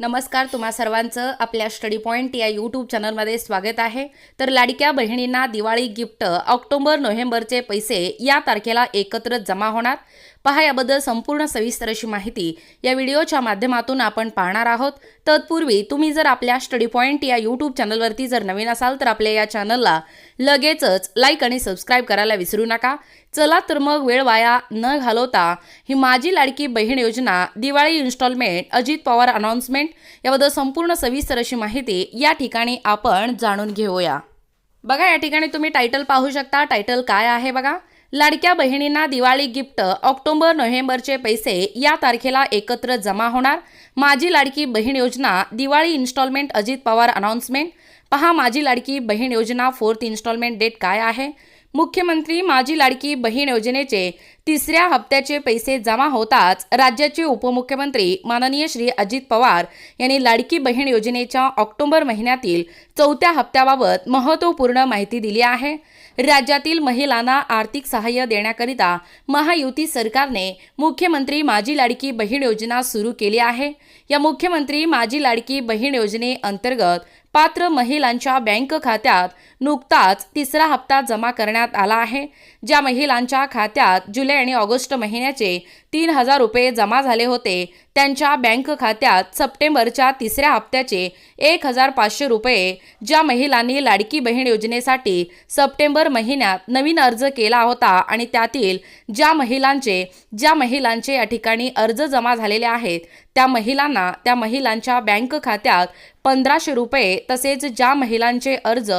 नमस्कार तुम्हा सर्वांचं आपल्या स्टडी पॉईंट या यूट्यूब चॅनलमध्ये स्वागत आहे. तर लाडक्या बहिणींना दिवाळी गिफ्ट ऑक्टोबर नोव्हेंबरचे पैसे या तारखेला एकत्र जमा होणार. पहा याबद्दल संपूर्ण सविस्तर अशी माहिती या व्हिडिओच्या माध्यमातून आपण पाहणार आहोत. तत्पूर्वी तुम्ही जर आपल्या स्टडी पॉईंट या यूट्यूब चॅनलवरती जर नवीन असाल तर आपल्या या चॅनलला लगेचच लाईक आणि सबस्क्राईब करायला विसरू नका. चला तर मग वेळ वाया न घालवता ही माझी लाडकी बहीण योजना दिवाळी इन्स्टॉलमेंट अजित पवार अनाउन्समेंट याबद्दल संपूर्ण सविस्तर अशी माहिती या ठिकाणी आपण जाणून घेऊया. बघा या ठिकाणी तुम्ही टायटल पाहू शकता. टायटल काय आहे बघा? लाडक्या बहिणींना दिवाळी गिफ्ट ऑक्टोबर नोव्हेंबरचे पैसे या तारखेला एकत्र जमा होणार. माझी लाडकी बहीण योजना दिवाळी इन्स्टॉलमेंट अजित पवार अनाउन्समेंट. पहा माझी लाडकी बहीण योजना फोर्थ इन्स्टॉलमेंट डेट काय आहे? मुख्यमंत्री माझी लाडकी बहीण योजनेचे तिसऱ्या हप्त्याचे पैसे जमा होताच राज्याचे उपमुख्यमंत्री माननीय श्री अजित पवार यांनी लाडकी बहीण योजनेच्या ऑक्टोबर महिन्यातील चौथ्या हप्त्याबाबत महत्त्वपूर्ण माहिती दिली आहे. राज्यातील महिलांना आर्थिक सहाय्य देण्याकरिता महायुती सरकारने मुख्यमंत्री माझी लाडकी बहीण योजना सुरू केली आहे. या मुख्यमंत्री माझी लाडकी बहीण योजनेअंतर्गत पात्र महिलांच्या बँक खात्यात नुकताच तिसरा हप्ता जमा करण्यात आला आहे. ज्या महिलांच्या खात्यात जुलै आणि ऑगस्ट महिन्याचे तीन हजार रुपये जमा झाले होते त्यांच्या बँक खात्यात सप्टेंबरच्या तिसऱ्या हप्त्याचे एक हजार पाचशे रुपये ज्या महिलांनी लाडकी बहीण योजनेसाठी सप्टेंबर महिन्यात नवीन अर्ज केला होता आणि त्यातील ज्या महिलांचे ज्या महिलांचे या ठिकाणी अर्ज जमा झालेले आहेत त्या महिलांना त्या महिलांच्या बँक खात्यात पंधराशे रुपये तसेच ज्या महिलांचे अर्ज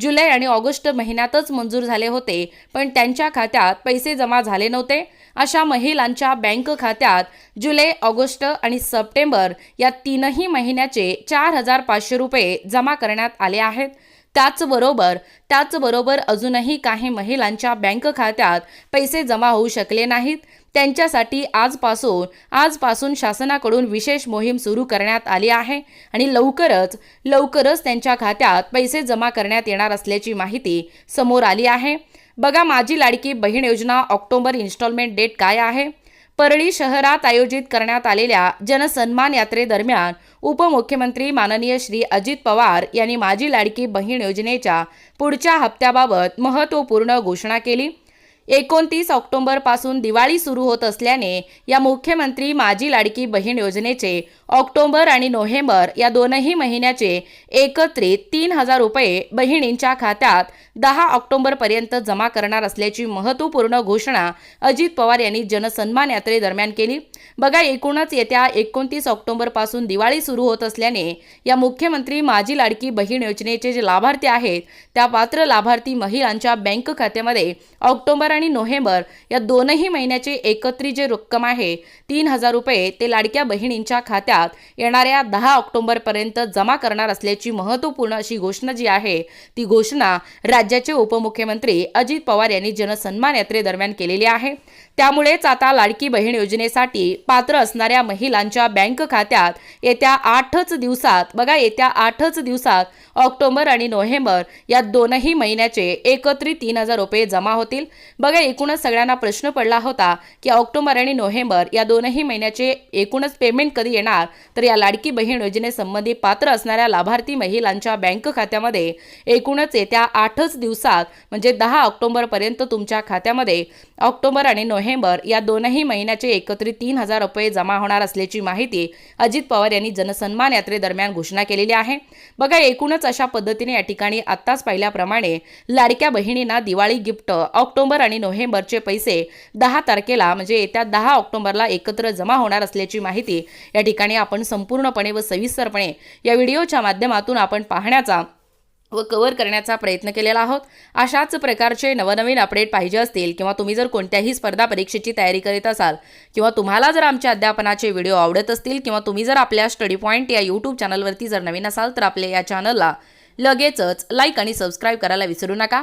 जुलै आणि ऑगस्ट महिन्यातच मंजूर झाले होते पण त्यांच्या खात्यात पैसे जमा झाले नव्हते. अशा महिलांच्या बँक खात्यात जुलै ऑगस्ट ऑगस्ट आणि सप्टेंबर या तीनही महिन्याचे चार हजार पाचशे रुपये जमा करण्यात आले आहेत. त्याचबरोबर त्याचबरोबर अजूनही काही महिलांच्या बँक खात्यात पैसे जमा होऊ शकले नाहीत. त्यांच्यासाठी आजपासून आजपासून शासनाकडून विशेष मोहीम सुरू करण्यात आली आहे आणि लवकरच लवकरच त्यांच्या खात्यात पैसे जमा करण्यात येणार असल्याची माहिती समोर आली आहे. बघा माझी लाडकी बहीण योजना ऑक्टोबर इन्स्टॉलमेंट डेट काय आहे? परळी शहरात आयोजित करण्यात आलेल्या जनसन्मान यात्रेदरम्यान उपमुख्यमंत्री माननीय श्री अजित पवार यांनी माझी लाडकी बहीण योजनेच्या पुढच्या हप्त्याबाबत महत्त्वपूर्ण घोषणा केली. एकोणतीस ऑक्टोबरपासून दिवाळी सुरू होत असल्याने या मुख्यमंत्री माझी लाडकी बहीण योजनेचे ऑक्टोबर आणि नोव्हेंबर या दोनही महिन्याचे एकत्रित तीन हजार रुपये बहिणींच्या खात्यात दहा ऑक्टोबरपर्यंत जमा करणार असल्याची महत्त्वपूर्ण घोषणा अजित पवार यांनी जनसन्मान यात्रेदरम्यान केली. बघा एकूणच येत्या एकोणतीस ऑक्टोबरपासून दिवाळी सुरू होत असल्याने या मुख्यमंत्री माझी लाडकी बहीण योजनेचे जे लाभार्थी आहेत त्या पात्र लाभार्थी महिलांच्या बँक खात्यामध्ये ऑक्टोबर आणि नोव्हेंबर या दोनही महिन्याची एकत्रित जे रक्कम आहे तीन हजार रुपये ते लाडक्या बहिणींच्या खात्यात येणाऱ्या दहा ऑक्टोबरपर्यंत जमा करणार असल्याची महत्त्वपूर्ण अशी घोषणा जी आहे ती घोषणा राज्याचे उपमुख्यमंत्री अजित पवार यांनी जनसन्मान यात्रेदरम्यान केलेली आहे. त्यामुळेच आता लाडकी बहीण योजनेसाठी पात्र असणाऱ्या महिलांच्या बँक खात्यात येत्या आठच दिवसात बघा येत्या आठच दिवसात ऑक्टोबर आणि नोव्हेंबर या दोनही महिन्याचे एकत्रित तीन हजार रुपये जमा होतील. बघा एकूणच सगळ्यांना प्रश्न पडला होता की ऑक्टोबर आणि नोव्हेंबर या दोनही महिन्याचे एकूणच पेमेंट कधी येणार? तर या लाडकी बहीण योजनेसंबंधी पात्र असणाऱ्या लाभार्थी महिलांच्या बँक खात्यामध्ये एकूणच येत्या आठच दिवसात म्हणजे दहा ऑक्टोबरपर्यंत तुमच्या खात्यामध्ये ऑक्टोबर आणि नोव्हेंबर या दोनही महिन्याचे एकत्रित तीन हजार रुपये जमा होणार असल्याची माहिती अजित पवार यांनी जनसन्मान यात्रेदरम्यान घोषणा केलेली आहे. बघा एकूणच अशा पद्धतीने या ठिकाणी आत्ताच पाहिल्याप्रमाणे लाडक्या बहिणींना दिवाळी गिफ्ट ऑक्टोबर आणि नोव्हेंबरचे पैसे दहा तारखेला म्हणजे येत्या दहा ऑक्टोबरला एकत्र जमा होणार असल्याची माहिती या ठिकाणी आपण संपूर्णपणे व सविस्तरपणे या व्हिडिओच्या माध्यमातून आपण पाहण्याचा व कव्हर करण्याचा प्रयत्न केलेला आहोत. अशाच प्रकारचे नवनवीन अपडेट पाहिजे असतील किंवा तुम्ही जर कोणत्याही स्पर्धा परीक्षेची तयारी करीत असाल किंवा तुम्हाला जर आमच्या अध्यापनाचे व्हिडिओ आवडत असतील किंवा तुम्ही जर आपल्या स्टडी पॉईंट या यूट्यूब चॅनलवरती जर नवीन असाल तर आपल्या या चॅनलला लगेचच लाईक आणि सबस्क्राईब करायला विसरू नका.